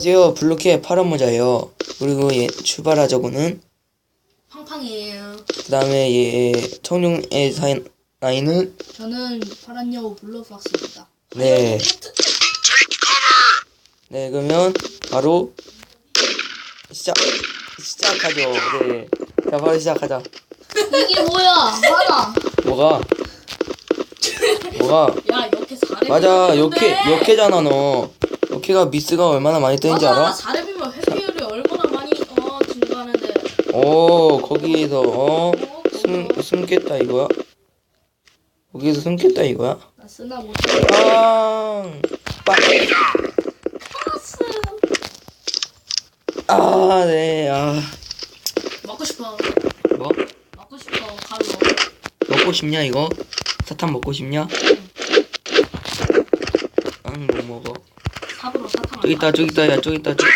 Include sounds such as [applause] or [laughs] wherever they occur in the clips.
안녕하세요 블루캣 파란 모자예요 그리고 얘 출발하자고는 팡팡이에요. 그 다음에 얘 청룡의 사인 나이는 저는 파란 여우 블루박스입니다. 네. 네 그러면 바로 시작 시작하죠 네 자 바로 시작하자 이게 뭐야? 하나. 뭐가 뭐가 야 이렇게 사례. 맞아 역해 역해잖아 너 역해가 미스가 얼마나 많이 뜨는지 알아? 사례비면 회피율이 얼마나 많이 어 증가하는데. 오 거기에서 어 어, 숨, 그거. 숨겠다 이거야? 거기에서 숨겠다 이거야? 나 쓰나 못. 빵! 빵! 파스. 아, 네, 아. 먹고 싶어. 뭐? 먹고 싶어. 가루. 먹고 싶냐, 이거? 사탕 먹고 싶냐? 응, 뭐 먹어. 저기 있다, 저기 있다, 야, 저기 있다, 저기.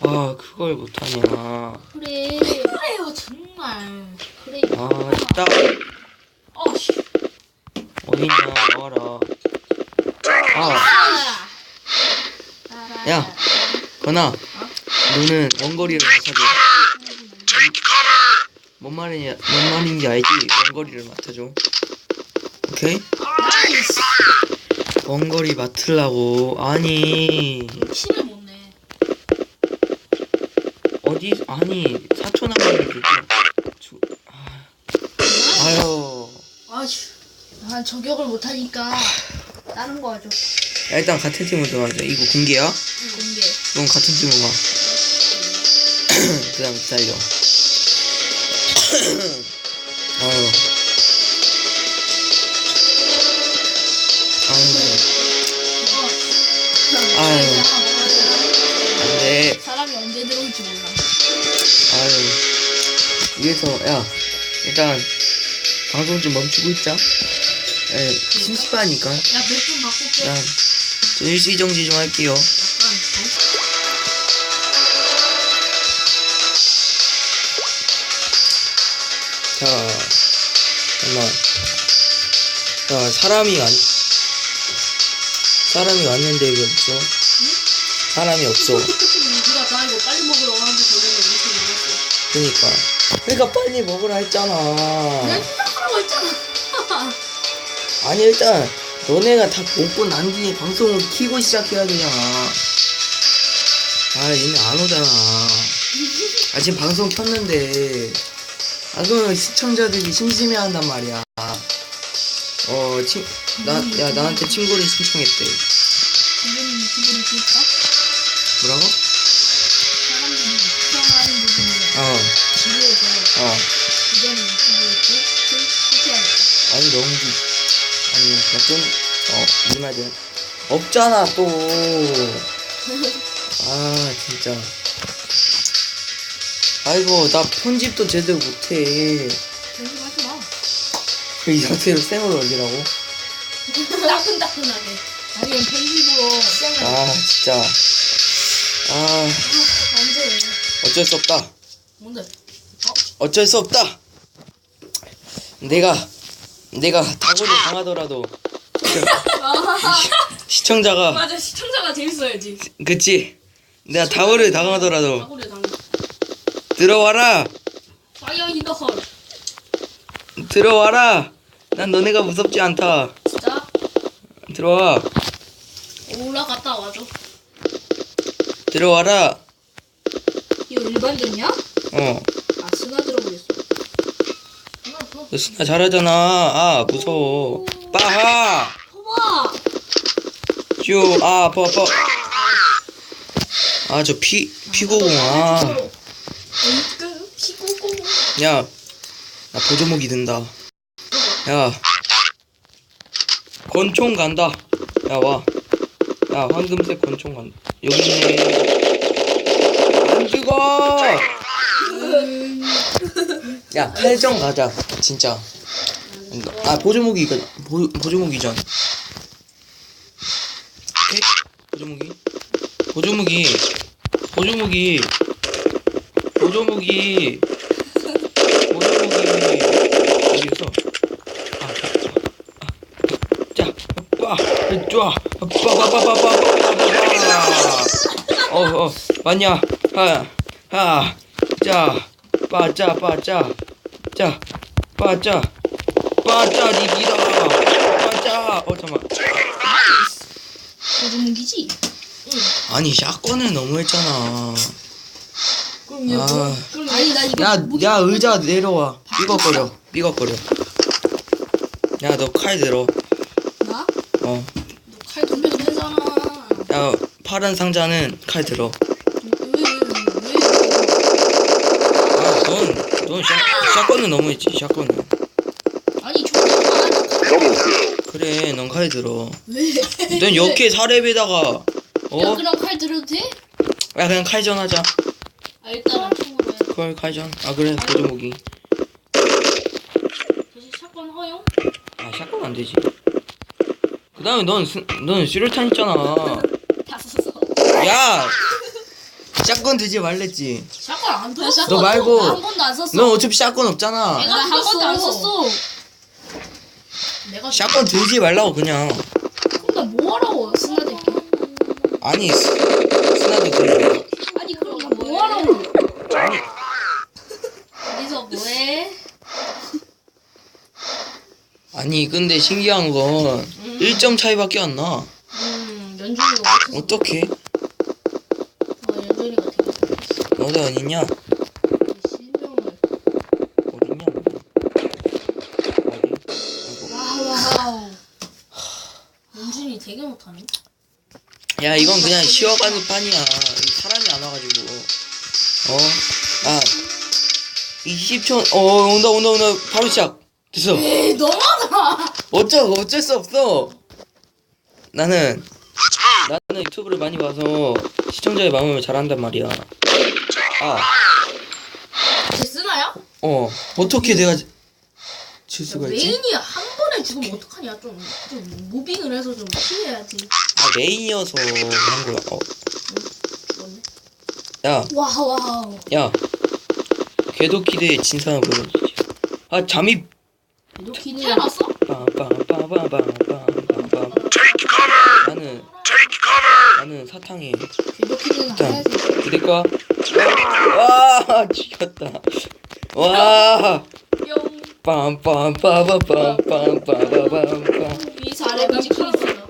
아, 그걸 못하냐. 그래. 그래요 정말. 그래. 아, 있다. 어씨. 어딨냐, 나와라. 아, 아. 야. 건아. 너는 원거리를 맡아줘. 뭔 말이냐, 뭔 말인지 알지? 원거리를 맡아줘. 오케이? 원거리 맡으려고. 아니. 힘을 못 내. 어디 아니 사촌 남자들 주 아, 아유 아휴. 난 저격을 못 하니까 다른 거 하죠. 야, 일단 같은 팀으로 들어가자 이거 공개야? 공개. 넌 같은 팀으로 가 [clears throat] 그다음 기다려 [clears throat] 아유 아유 아유. 안 돼 사람이 언제 들어올지 몰라. 아유 위에서 야 일단 방송 좀 멈추고 있자 에 심심하니까 야, 몇분 바꿀게. 일단 저 일시 정지 좀 할게요 자, 잠깐만. 자, 사람이 왔, 사람이 왔는데 왜 없어? 사람이 없어. 우리가 다 이거 빨리 먹으러 하는데 저녁에 이렇게 먹었어. 그니까. 그니까 빨리 먹으라 했잖아. 난 시작하라고 했잖아. 아니, 일단, 너네가 다 먹고 난 뒤에 방송을 키고 시작해야 되잖아. 아, 얘네 안 오잖아. 아, 지금 방송 켰는데. 아, 그러면 시청자들이 심심해 한단 말이야. 어, 친, 나, 야, 나한테 친구를 신청했대. 선생님 유튜브를 찍을까? 뭐라고? 사람들이 시청하는 부분을 어, 지루해서 어. 그전에 유튜브를 찍, 찍혀야겠다. 아니, 너무, 기- 아니, 약간, 어, 이 말이야. 없잖아, 또. 아, 진짜. 아이고, 나 편집도 제대로 못해. 조심 하지 마. 이 상태로 쌩을 올리라고? 따끈따끈하게. 아니면 편집으로 쌩을. 아, 진짜. 아, 안 돼. 어쩔 수 없다. 뭔데? 어쩔 수 없다. 내가 내가 다구를 당하더라도 [laughs] 시청자가 맞아, 시청자가 재밌어야지. 그치? 내가 다구를 당하더라도 사고를 당. 들어와라 파이어 인더 헐. 들어와라. 난 너네가 무섭지 않다. 진짜? 들어와 올라갔다 와줘. 들어와라. 이거 일반전이야? 어, 아, 스나 들어보겠어. 스나. 너 스나 잘하잖아. 아 무서워. 빠하. 봐봐! 쭈. 아 아파 아파. 아 저 피 피고공아. 으이끄, 피고공. 야, 나 보조목이 든다. 야, 권총 간다. 야, 와. 야, 황금색 권총 간다. 여기 있네. 안 죽어! 야, 칼정 가자. 진짜. 아, 보조목이, 보, 보조목이전. 오케이? 보조목이. 보조목이. 보조목이. 보조목이. 여기서 자, 아빠, 좋아, 아빠, 아빠, 아빠, 아빠, 아빠, 어, 어, 맞냐, 하, 하, 자, 빠자, 빠자, 자, 빠자, 빠자, 니기다, 빠자, 어, 잠만. 저는 기지. 아니, 샷건을 너무 했잖아. 그럼 얘 아. 그럼 아니 나 이거 야, 야 의자 내려와. 삐걱거려, 삐걱거려. 야, 너 칼 들어. 나? 어, 칼 돌려도 되잖아. 야, 파란 상자는 칼 들어. 왜 왜왜 아, 넌, 넌 샷, 샷건은 너무했지, 샷건은. 아니 저거 안 그래, 넌 칼 들어. 왜? 넌 이렇게 사렙에다가, 어? 야 그럼 칼 들어도 돼? 야, 그냥 칼전 하자. 아 일단 총으로 해. 그걸 칼전. 아, 그래, 보조무기. 다시 샷건 허용? 아, 샷건 안 되지. 그 다음에 넌, 스- 넌 수류탄 있잖아. 다 썼어. 야! 샷건 들지 말랬지. 샷건 안 들었어. 너 말고. 나한 번도 안 썼어. 넌 어차피 샷건 없잖아. 내가 한 번도 안 썼어. 내가 샷건 들지 말라고, 그냥. 그럼 나 뭐 하라고 스나들게. 아니, 스, 스나도 들려. 아니 그럼 나 뭐하라고. 아니, 어디서 뭐해? 아니, 근데 신기한 건 1점 차이밖에 안 나. 음 연준이가 못해서. 어떻게? 어 연준이가 되게 너도 어딨냐? 실명을. 어딨냐? 어디? 아이고. 와우. 연준이 되게 못하네. 야 이건 그냥 쉬어가는 판이야 사람이 안 와가지고 어? 아 20초 어 온다 온다 온다 바로 시작 됐어 에이 너무하다. 어쩔 어쩔 수 없어. 나는 나는 유튜브를 많이 봐서 시청자의 마음을 잘 안단 말이야. 쟤 쓰나야? 아어. 어떻게 내가 지- 질 수가 있지? 메인이 한 번에 죽으면 어떡하냐? 좀, 좀 무빙을 해서 좀 피해야지. 아 메인이어서 한 거야 어, 죽었네. 야 와우 와우. 야. 궤도키드의 진상을 보여주지. 아 잠입 이 렇게 태어났어? 빰빰빰빰빰빰빰빰 나는 나는 사탕이. 이렇게는 일단 해야지. 그니까? 와 죽였다. [laughs] 와. 뿅. 빰빰빰빰빰빰빰빰 이 사례가 찍고 있어요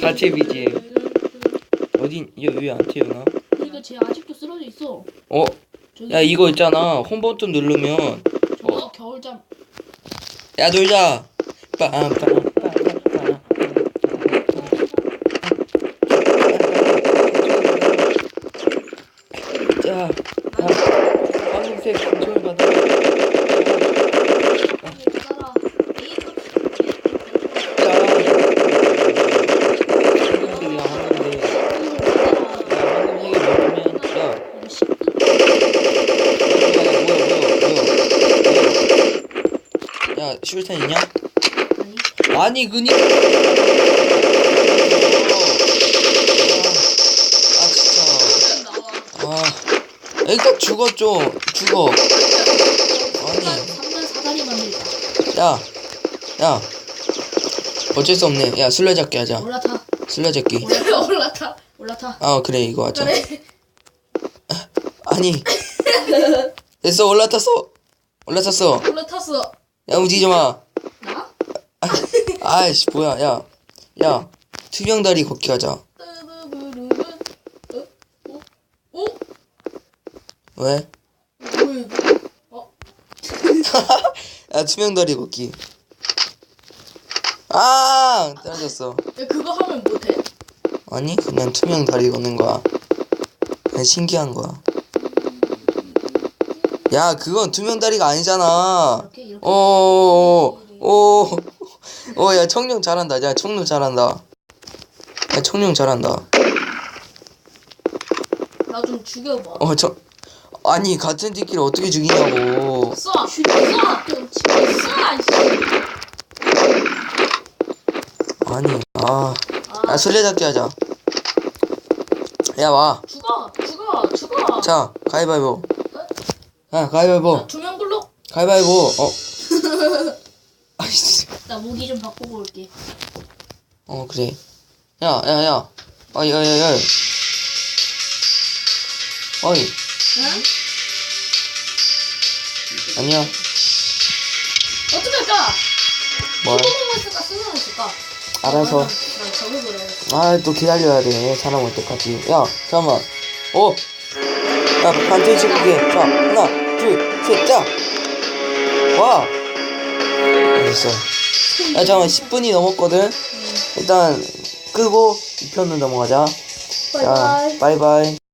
같이 BGM 어딘 얘왜안 태어나 그러니까 쟤 아직도 쓰러져 있어. 어? 저기 야 이거 있잖아. 홈 버튼 누르면 저거 겨울잠. 야 놀자. 빰빰 11탄 있냐? 아니. 그니. 어. 아, 아, 진짜. 아. 그러니까 죽었죠 죽어. 아니. 야야. 어쩔 수 없네. 야 술래잡기 하자. 올라타. 술래잡기. [laughs] 올라타. 올라타. 아 그래. 이거 하자. 아니. 됐어 올라탔어. 올라탔어. 올라탔어. 야 움직이지 마 나? 아이씨 뭐야 야 야 투명 다리 걷기 하자. 어? 어? 어? 왜? 뭐야 이거? 어? 야 투명 다리 걷기 아 떨어졌어 야 그거 하면 못해? 아니 그냥 투명 다리 걷는 거야 그냥 신기한 거야 야 그건 투명다리가 아니잖아 이렇게 이렇게 어, 오오오야 청룡 잘한다 야 청룡 잘한다 야 청룡 잘한다 나 좀 죽여봐 어 저 아니 같은 띠끼를 어떻게 죽이냐고 쏴! 슛! 쏴! 좀 치고 쏴! 아니 아, 아 야 술래잡기 하자 야 와 죽어! 죽어! 죽어! 자 가위바위보 야 가위바위보. 투명 블록? 가위바위보. 어. [laughs] 아이씨 나 무기 좀 바꾸고 올게. 어 그래. 야 야 야. 어이 어이 어이. 어이 어이 응? 아니야. 어떻게 할까? 쓸까 쓸까? 알아서. 난 보려고. 아또 기다려야 돼. 사람 올 때까지. 야 잠깐만. 오 야 반대 치고게 자 하나 둘 셋 자 와. 됐어. 야 잠깐만 10분이 넘었거든? 일단 끄고 2편으로 넘어가자. 자 바이바이